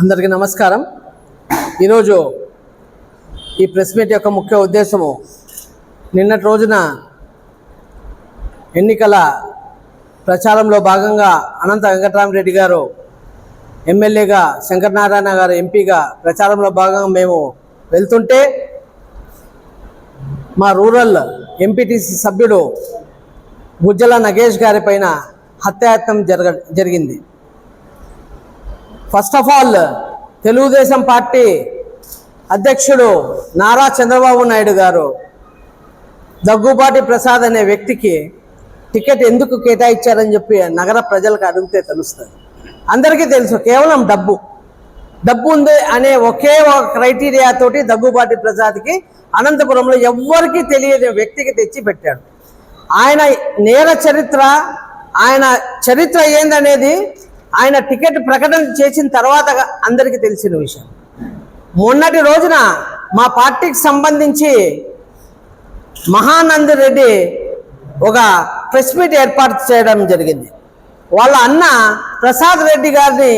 అందరికీ నమస్కారం. ఈరోజు ఈ ప్రెస్ మీట్ యొక్క ముఖ్య ఉద్దేశము నిన్నటి రోజున ఎన్నికల ప్రచారంలో భాగంగా అనంత వెంకటరామరెడ్డి గారు ఎమ్మెల్యేగా శంకరనారాయణ గారు ఎంపీగా ప్రచారంలో భాగంగా మేము వెళ్తుంటే మా రూరల్ ఎంపీటీసీ సభ్యుడు గుజ్జల నగేష్ గారి పైన హత్యాయత్నం జరగ జరిగింది. First of all Telugu Desam party అధ్యక్షుడు నారా చంద్రబాబు నాయుడు గారు దగ్గుబాటి ప్రసాద్ అనే వ్యక్తికి టికెట్ ఎందుకు కేటాయించారని చెప్పి నగర ప్రజలకు అడిగితే తెలుస్తుంది. అందరికీ తెలుసు కేవలం డబ్బు. డబ్బు ఉంది అనే ఒకే ఒక క్రైటీరియా తోటి దగ్గుబాటి ప్రసాద్కి అనంతపురంలో ఎవ్వరికీ తెలియని వ్యక్తికి తెచ్చి పెట్టాడు. ఆయన నేర చరిత్ర ఆయన చరిత్ర ఏందనేది ఆయన టికెట్ ప్రకటన చేసిన తర్వాత అందరికీ తెలిసిన విషయం. మొన్నటి రోజున మా పార్టీకి సంబంధించి మహానంద రెడ్డి ఒక ప్రెస్ మీట్ ఏర్పాటు చేయడం జరిగింది. వాళ్ళ అన్న ప్రసాద్ రెడ్డి గారిని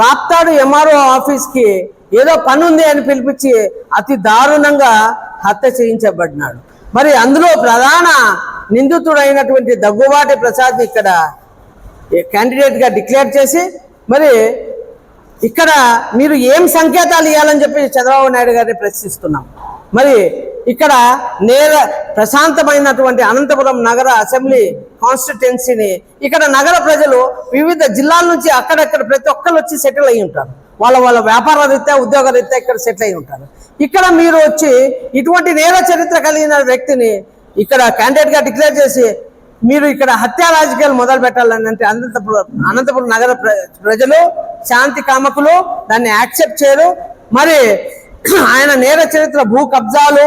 రాప్తాడు ఎంఆర్ఓ ఆఫీస్కి ఏదో పని ఉంది అని పిలిపించి అతి దారుణంగా హత్య చేయించబడినాడు. మరి అందులో ప్రధాన నిందితుడైనటువంటి దగ్గుబాటి ప్రసాద్ ఇక్కడ క్యాండిడేట్గా డిక్లేర్ చేసి మరి ఇక్కడ మీరు ఏం సంకేతాలు ఇవ్వాలని చెప్పి చంద్రబాబు నాయుడు గారిని ప్రశ్నిస్తున్నాం. మరి ఇక్కడ నేర ప్రశాంతమైనటువంటి అనంతపురం నగర అసెంబ్లీ కాన్స్టిట్యున్సీని ఇక్కడ నగర ప్రజలు వివిధ జిల్లాల నుంచి అక్కడక్కడ ప్రతి ఒక్కరు వచ్చి సెటిల్ అయి ఉంటారు. వాళ్ళ వాళ్ళ వ్యాపార రీత్యా ఉద్యోగ రీత్యా ఇక్కడ సెటిల్ అయి ఉంటారు. ఇక్కడ మీరు వచ్చి ఇటువంటి నేర చరిత్ర కలిగిన వ్యక్తిని ఇక్కడ క్యాండిడేట్గా డిక్లేర్ చేసి మీరు ఇక్కడ హత్యా రాజకీయాలు మొదలు పెట్టాలని అంటే అనంతపురం అనంతపురం నగర ప్ర- ప్రజలు శాంతి కామకులు దాన్ని యాక్సెప్ట్ చేయరు. మరి ఆయన నేర చరిత్ర భూ కబ్జాలు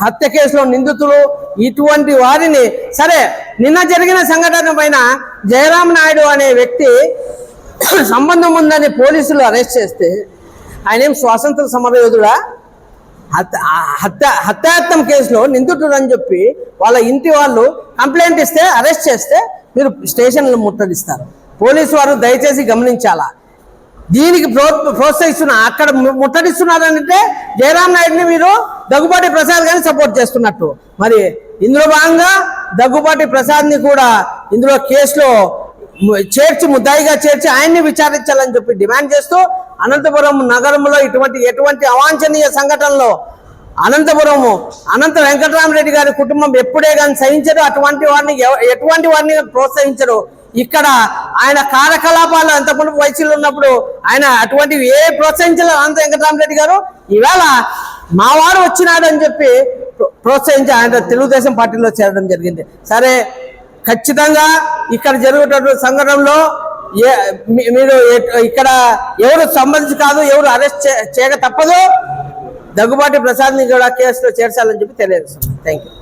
హత్య కేసులో నిందితులు ఇటువంటి వారిని సరే నిన్న జరిగిన సంఘటన పైన జయరాం నాయుడు అనే వ్యక్తి సంబంధం ఉందని పోలీసులు అరెస్ట్ చేస్తే ఆయన ఏం స్వాతంత్ర సమరయోధుడా? హత్య హత్య హత్యాయత్నం కేసులో నిందితుడు అని చెప్పి వాళ్ళ ఇంటి వాళ్ళు కంప్లైంట్ ఇస్తే అరెస్ట్ చేస్తే మీరు స్టేషన్లు ముట్టడిస్తారు. పోలీసు వారు దయచేసి గమనించాలా? దీనికి ప్రో ప్రోత్సహిస్తున్న అక్కడ ముట్టడిస్తున్నారంటే జయరాం నాయుడిని మీరు దగ్గుబాటి ప్రసాద్ గారిని సపోర్ట్ చేస్తున్నట్టు. మరి ఇందులో భాగంగా దగ్గుబాటి ప్రసాద్ని కూడా ఇందులో కేసులో చేర్చి ముద్దాయిగా చేర్చి ఆయన్ని విచారించాలని చెప్పి డిమాండ్ చేస్తూ అనంతపురం నగరంలో ఇటువంటి ఎటువంటి అవాంఛనీయ సంఘటనలో అనంతపురము అనంత వెంకటరామరెడ్డి గారి కుటుంబం ఎప్పుడే కానీ సహించరు అటువంటి వారిని ఎటువంటి వారిని ప్రోత్సహించరు. ఇక్కడ ఆయన కార్యకలాపాలు అంతకుముందు వయసులో ఉన్నప్పుడు ఆయన అటువంటివి ఏ ప్రోత్సహించలేదు అనంత వెంకటరామరెడ్డి గారు. ఈవేళ మావాడు వచ్చినాడు అని చెప్పి ప్రో- ప్రోత్సహించి ఆయన తెలుగుదేశం పార్టీలో చేరడం జరిగింది. సరే ఖచ్చితంగా ఇక్కడ జరుగుతున్న సంఘటనలో ఏ మీరు ఇక్కడ ఎవరు సంబంధించి కాదు ఎవరు అరెస్ట్ చేయక తప్పదు. దగ్గుబాటి ప్రసాద్ని కూడా కేసులో చేర్చాలని చెప్పి తెలియజేస్తున్నాను థ్యాంక్ యూ